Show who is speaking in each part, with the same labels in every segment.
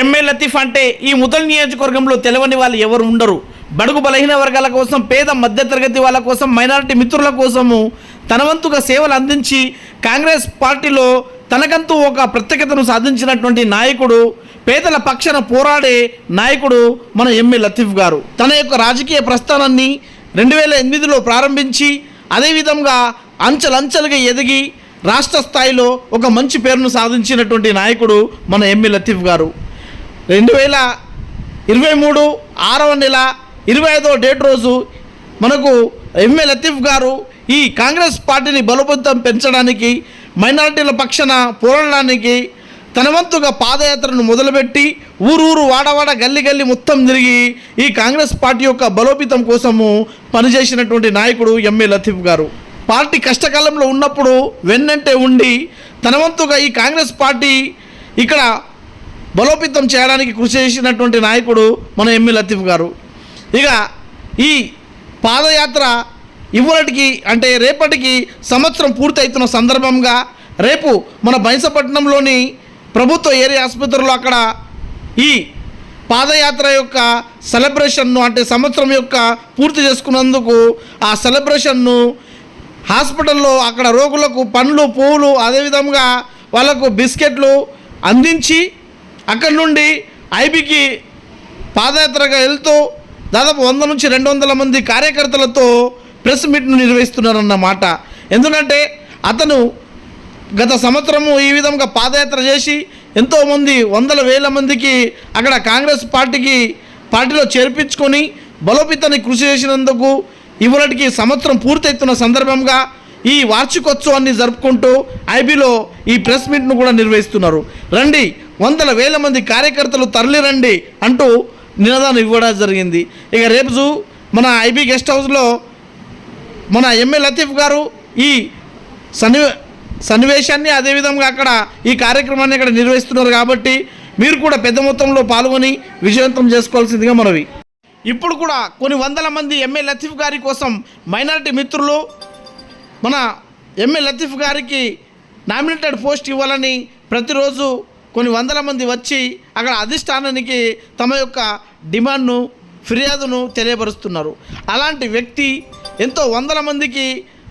Speaker 1: MA Latif అంటే ఈ ముదల్ నియోజకవర్గంలో తెలవని వాళ్ళు ఎవరు ఉండరు. బడుగు బలహీన వర్గాల కోసం పేద మధ్యతరగతి వాళ్ళ కోసం మైనారిటీ మిత్రుల కోసము తన వంతుగా సేవలు అందించి కాంగ్రెస్ పార్టీలో తనకంతూ ఒక ప్రత్యేకతను సాధించినటువంటి నాయకుడు పేదల పక్షాన పోరాడే నాయకుడు మన ఎంఏ లతీఫ్ గారు. తన యొక్క రాజకీయ ప్రస్థానాన్ని రెండు వేల ఎనిమిదిలో ప్రారంభించి అదేవిధంగా అంచెలంచెలుగా ఎదిగి రాష్ట్ర స్థాయిలో ఒక మంచి పేరును సాధించినటువంటి నాయకుడు మన ఎంఏ లతీఫ్ గారు. రెండు వేల ఇరవై మూడు ఆరవ నెల ఇరవై ఐదవ డేట్ రోజు మనకు ఎంఏ లతీఫ్ గారు ఈ కాంగ్రెస్ పార్టీని బలోపేతం పెంచడానికి మైనారిటీల పక్షాన పోరాడడానికి తన వంతుగా పాదయాత్రను మొదలుపెట్టి ఊరూరు వాడవాడ గల్లి గల్లి మొత్తం తిరిగి ఈ కాంగ్రెస్ పార్టీ యొక్క బలోపేతం కోసము పనిచేసినటువంటి నాయకుడు ఎంఏ లతీఫ్ గారు. పార్టీ కష్టకాలంలో ఉన్నప్పుడు వెన్నంటే ఉండి తన వంతుగా ఈ కాంగ్రెస్ పార్టీ ఇక్కడ బలోపేతం చేయడానికి కృషి చేసినటువంటి నాయకుడు మన ఎంఏ లతీఫ్ గారు. ఇక ఈ పాదయాత్ర ఇవ్వటికి అంటే రేపటికి సంవత్సరం పూర్తవుతున్న సందర్భంగా రేపు మన బైంసపట్నంలోని ప్రభుత్వ ఏరియా ఆసుపత్రిలో అక్కడ ఈ పాదయాత్ర యొక్క సెలబ్రేషన్ను అంటే సంవత్సరం యొక్క పూర్తి చేసుకున్నందుకు ఆ సెలబ్రేషన్ను హాస్పిటల్లో అక్కడ రోగులకు పండ్లు పువ్వులు అదేవిధంగా వాళ్ళకు బిస్కెట్లు అందించి అక్కడి నుండి ఐబీకి పాదయాత్రగా వెళ్తూ దాదాపు వంద నుంచి రెండు వందల మంది కార్యకర్తలతో ప్రెస్ మీట్ను నిర్వహిస్తున్నారన్నమాట. ఎందుకంటే అతను గత సంవత్సరము ఈ విధంగా పాదయాత్ర చేసి ఎంతోమంది వందల వేల మందికి అక్కడ కాంగ్రెస్ పార్టీకి పార్టీలో చేర్పించుకొని బలోపేతాన్ని కృషి చేసినందుకు ఇవాళకి సంవత్సరం పూర్తవుతున్న సందర్భంగా ఈ వార్షికోత్సవాన్ని జరుపుకుంటూ ఐబీలో ఈ ప్రెస్ మీట్ను కూడా నిర్వహిస్తున్నారు. రండి వందల వేల మంది కార్యకర్తలు తరలి రండి అంటూ నినాదాన్ని ఇవ్వడం జరిగింది. ఇక రేపు మన ఐబీ గెస్ట్ హౌస్లో మన ఎంఏ లతీఫ్ గారు ఈ సన్నివే సన్నివేశాన్ని అదేవిధంగా అక్కడ ఈ కార్యక్రమాన్ని ఇక్కడ నిర్వహిస్తున్నారు కాబట్టి మీరు కూడా పెద్ద మొత్తంలో పాల్గొని విజయవంతం చేసుకోవాల్సిందిగా మనవి. ఇప్పుడు కూడా కొన్ని వందల మంది ఎంఏ లతీఫ్ గారి కోసం మైనారిటీ మిత్రులు మన ఎంఏ లతీఫ్ గారికి నామినేటెడ్ పోస్ట్ ఇవ్వాలని ప్రతిరోజు కొన్ని వందల మంది వచ్చి అక్కడ అధిష్టానానికి తమ యొక్క డిమాండ్ను ఫిర్యాదును తెలియపరుస్తున్నారు. అలాంటి వ్యక్తి ఎంతో వందల మందికి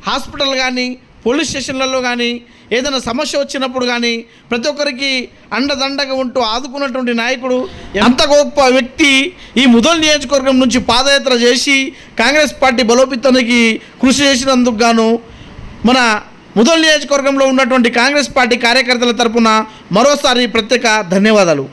Speaker 1: హాస్పిటల్ కానీ పోలీస్ స్టేషన్లలో కానీ ఏదైనా సమస్య వచ్చినప్పుడు కానీ ప్రతి ఒక్కరికి అండదండగా ఉంటూ ఆదుకున్నటువంటి నాయకుడు ఎంత గొప్ప వ్యక్తి ఈ ముదల్ నియోజకవర్గం నుంచి పాదయాత్ర చేసి కాంగ్రెస్ పార్టీ బలోపేతానికి కృషి చేసినందుకు గాను మన ముదల్ నియోజకవర్గంలో ఉన్నటువంటి కాంగ్రెస్ పార్టీ కార్యకర్తల తరపున మరోసారి ప్రత్యేక ధన్యవాదాలు.